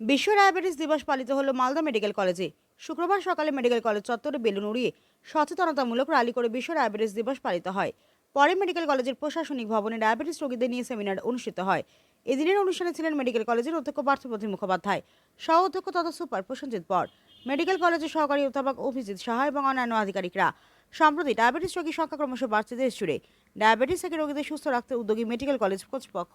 বিশ্ব ডায়াবেটিস দিবস পালিত হলো মালদা মেডিকেল কলেজে। শুক্রবার সকালে মেডিকেল কলেজ চত্বরে বেলুন উড়িয়ে সচেতনতামূলক র্যালি করে বিশ্ব ডায়াবেটিস দিবস পালিত হয়। পরে মেডিকেল কলেজের প্রশাসনিক ভবনে ডায়াবেটিস রোগীদের নিয়ে সেমিনার অনুষ্ঠিত হয়। এদিনের অনুষ্ঠানে ছিলেন মেডিকেল কলেজের অধ্যক্ষ পার্থপ্রতিম মুখোপাধ্যায়, সহ অধ্যক্ষ তথা সুপার প্রসেনজিৎ পর, মেডিকেল কলেজের সহকারী অধ্যাপক অভিজিৎ সাহা এবং অন্যান্য আধিকারিকরা। সম্প্রতি ডায়াবেটিস রোগীর সংখ্যা ক্রমশ বাড়ছে দেশ জুড়ে। ডায়াবেটিস থেকে রোগীদের সুস্থ রাখতে উদ্যোগী মেডিকেল কলেজ কর্তৃপক্ষ।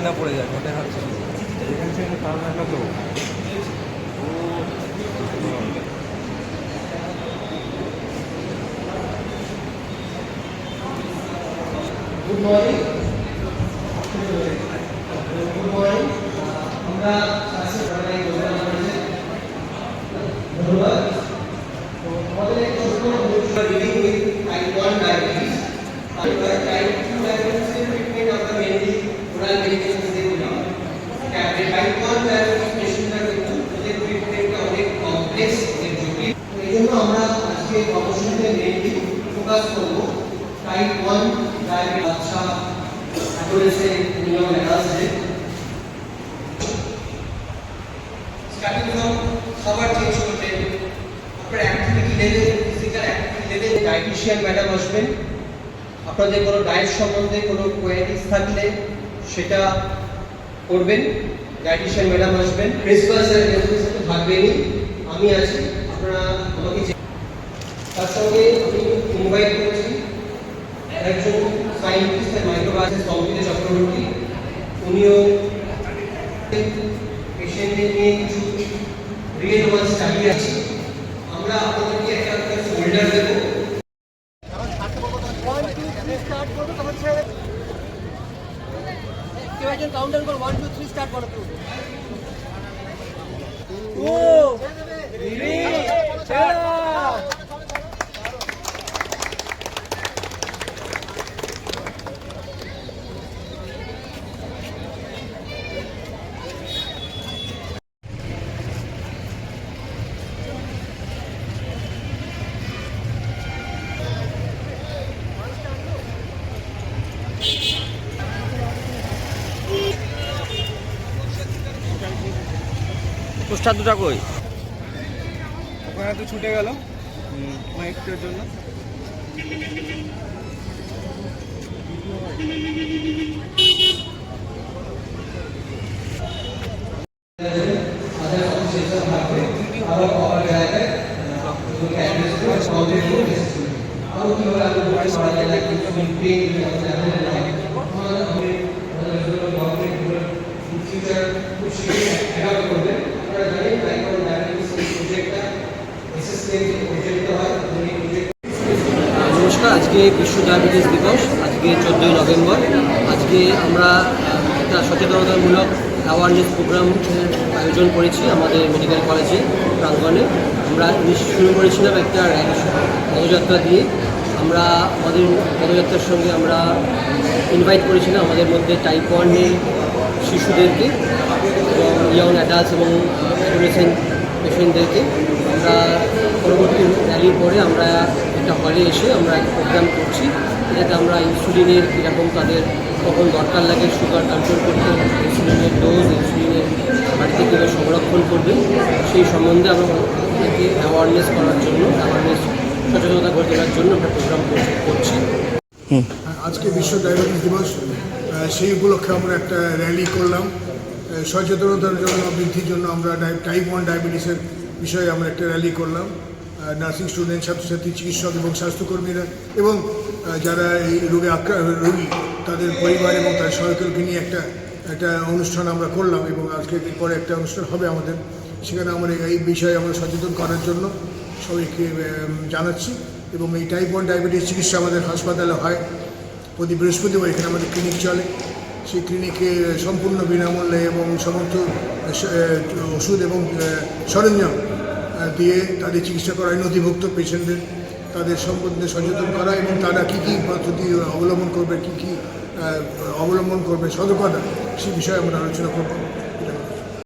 উল্টে না পড়ে যায় ওটাই করেছে ধন্যবাদ। আমাদের ছোট্ট reading with type 1 diabetes type 2 diabetes এর ট্রিটমেন্ট আমরা মেইনলি ওরাল মেডিকেশন দিয়ে করি টাইপ 1 ডায়াবেটিস পেশেন্টরা কিন্তু ওদের ট্রিটমেন্টটা অনেক কমপ্লেক্স অনেক জটিল তো এই জন্য আমরা আজকে গবেষণাতে মেইনলি ফোকাস করব টাইপ 1 ডায়াবেটিস আচ্ছা অ্যাডোলেসে নিয়ম লেখা আছে। স্টার্টিং ফ্রম খাবার চেঞ্জ করবেন আপনার activity level physical activity level dietitian madam আসবেন আপনাদের কোনো ডায়েট সম্বন্ধে কোনো কোয়ারিজ থাকলে সেটা করবেন ডায়েটিশিয়ান ম্যাডাম আসবেন। প্রিন্সিপাল স্যার থাকবেনই, আমি আছি, আপনারা আমাকে তার সঙ্গে আমি ইনভাইট করেছি একজন সায়েন্টিস্ট মাইক্রোবায়োলজিস্ট অঙ্কিতা চক্রবর্তী উনিও পেশেন্টদের নিয়ে কিছু রিয়েল ওয়ার্ল্ড স্টাডি আছে আমরা আপনাদেরকে একটা একটা ফোল্ডার দেবো কেউ একজন কাউন্টার কর ওয়ান টু থ্রি স্টার্ট করো তো পোস্টার দুটা কই? ওখানে তো ছুটে গেল। মাইকটার জন্য। তাদের অফিসের আজকে বিশ্ব ডায়াবেটিস দিবস, আজকে চোদ্দোই নভেম্বর। আজকে আমরা একটা সচেতনতামূলক অ্যাওয়ারনেস প্রোগ্রাম আয়োজন করেছি আমাদের মেডিকেল কলেজে, প্রাঙ্গণে। আমরা শুরু করেছিলাম একটা পদযাত্রা দিয়ে। আমরা আমাদের পদযাত্রার সঙ্গে আমরা ইনভাইট করেছিলাম আমাদের মধ্যে টাইপ ওয়ানের শিশুদেরকে এবং ইয়ং অ্যাডাল্টস এবং পেশেন্টদেরকে আমরা পরবর্তী র্যালির পরে আমরা একটা হলে এসে আমরা একটা প্রোগ্রাম করছি। যাতে আমরা ইনসুলিনের কীরকম তাদের কখন দরকার লাগে সুগার কন্ট্রোল করতে ইনসুলিনের ডোজ ইনসুলিনের বাড়িতে কীভাবে সংরক্ষণ করবে সেই সম্বন্ধে আমরা অ্যাওয়ারনেস করার জন্য অ্যাওয়ারনেস সচেতনতা করে তোলার জন্য একটা প্রোগ্রাম করছি আজকে বিশ্ব ডায়াবেটিস দিবস সেই উপলক্ষে আমরা একটা র্যালি করলাম। সচেতনতার জন্য বৃদ্ধির জন্য আমরা টাইপ ওয়ান ডায়াবেটিসের বিষয়ে আমরা একটা র্যালি করলাম। নার্সিং স্টুডেন্ট ছাত্রছাত্রী চিকিৎসক এবং স্বাস্থ্যকর্মীরা এবং যারা এই রোগে আক্রা রোগী তাদের পরিবার এবং তার সহায়ককে নিয়ে একটা একটা অনুষ্ঠান আমরা করলাম এবং আজকে পরে একটা অনুষ্ঠান হবে আমাদের। সেখানে আমরা এই বিষয়ে আমরা সচেতন করার জন্য সবাইকে জানাচ্ছি এবং এই টাইপ ওয়ান ডায়াবেটিস চিকিৎসা আমাদের হাসপাতালে হয় প্রতি বৃহস্পতিবার এখানে আমাদের ক্লিনিক চলে। সেই ক্লিনিকে সম্পূর্ণ বিনামূল্যে এবং সমস্ত আহ, স- আহ, ওষুধ এবং সরঞ্জাম দিয়ে তাদের চিকিৎসা করায় নথিভুক্ত পেশেন্টদের তাদের সম্বন্ধে সচেতন করা এবং তারা কী কী পদ্ধতি অবলম্বন করবে, কী কী অবলম্বন করবে, সতর্কতা, সে বিষয়ে আমরা আলোচনা করব।